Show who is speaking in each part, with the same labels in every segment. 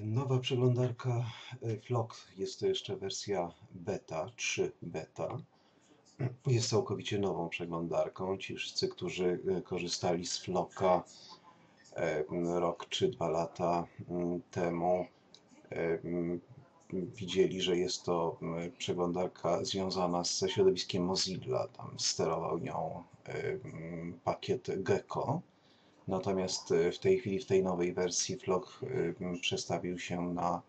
Speaker 1: Nowa przeglądarka e, Flock jest to jeszcze wersja beta, 3 beta. Jest całkowicie nową przeglądarką. Ci wszyscy, którzy e, korzystali z Flocka e, rok czy dwa lata mm, temu, mm, widzieli, że jest to mm, przeglądarka związana ze środowiskiem Mozilla. Tam sterował nią pakiet Gecko. Natomiast e, w tej chwili, w tej nowej wersji, Flock przestawił się na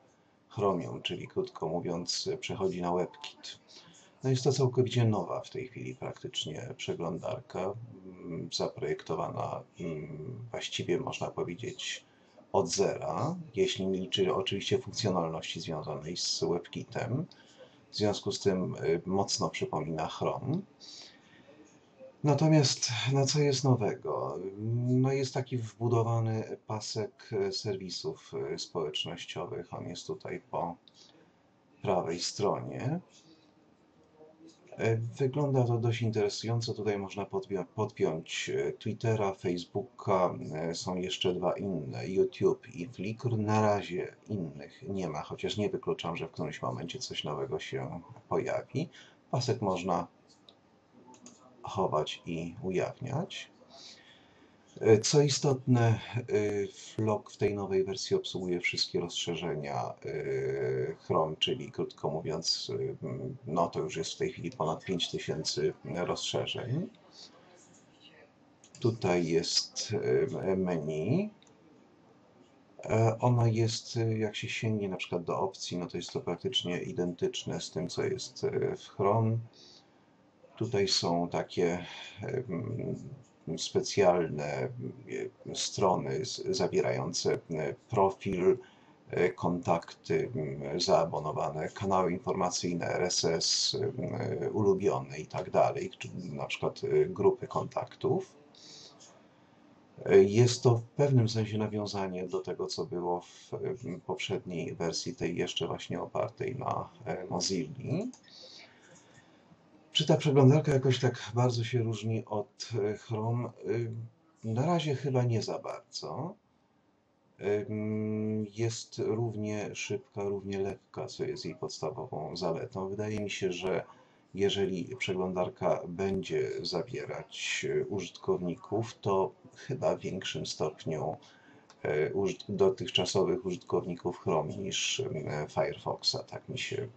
Speaker 1: Chromium, czyli krótko mówiąc, przechodzi na WebKit. No jest to całkowicie nowa w tej chwili praktycznie przeglądarka, zaprojektowana właściwie można powiedzieć od zera, jeśli liczy oczywiście funkcjonalności związanej z WebKitem. W związku z tym e, mocno przypomina Chrome. Natomiast na co jest nowego? No jest taki wbudowany pasek serwisów społecznościowych. On jest tutaj po prawej stronie. Wygląda to dość interesująco. Tutaj można podpiąć Twittera, Facebooka. Są jeszcze dwa inne, YouTube i Flickr. Na razie innych nie ma, chociaż nie wykluczam, że w którymś momencie coś nowego się pojawi. Pasek można chować i ujawniać. E, co istotne, e, Flock w tej nowej wersji obsługuje wszystkie rozszerzenia e, Chrome, czyli krótko mówiąc, no to już jest w tej chwili ponad 5000 rozszerzeń. Tutaj jest menu. Ono jest, jak się sięgnie na przykład do opcji, no to jest to praktycznie identyczne z tym, co jest w Chrome. Tutaj są takie specjalne strony zawierające profil, e, kontakty zaabonowane, kanały informacyjne, RSS, ulubione i tak dalej, na przykład e, grupy kontaktów. E, jest to w pewnym sensie nawiązanie do tego, co było w poprzedniej wersji, tej jeszcze właśnie opartej na Mozilla. Ta przeglądarka jakoś tak bardzo się różni od e, Chrome? Y, na razie chyba nie za bardzo. Jest równie szybka, równie lekka, co jest jej podstawową zaletą. Wydaje mi się, że jeżeli przeglądarka będzie zabierać e, użytkowników, to chyba w większym stopniu E, dotychczasowych użytkowników Chrome niż Firefoxa, tak mi się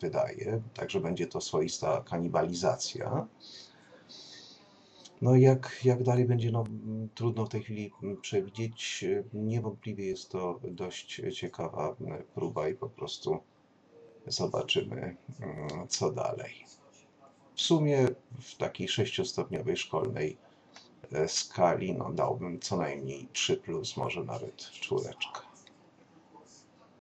Speaker 1: wydaje. Także będzie to swoista kanibalizacja. No jak, jak dalej będzie, no, trudno w tej chwili przewidzieć. Niewątpliwie jest to dość ciekawa próba i po prostu zobaczymy, co dalej. W sumie w takiej sześciostopniowej szkolnej skali no, dałbym co najmniej 3, plus, może nawet czwóreczkę.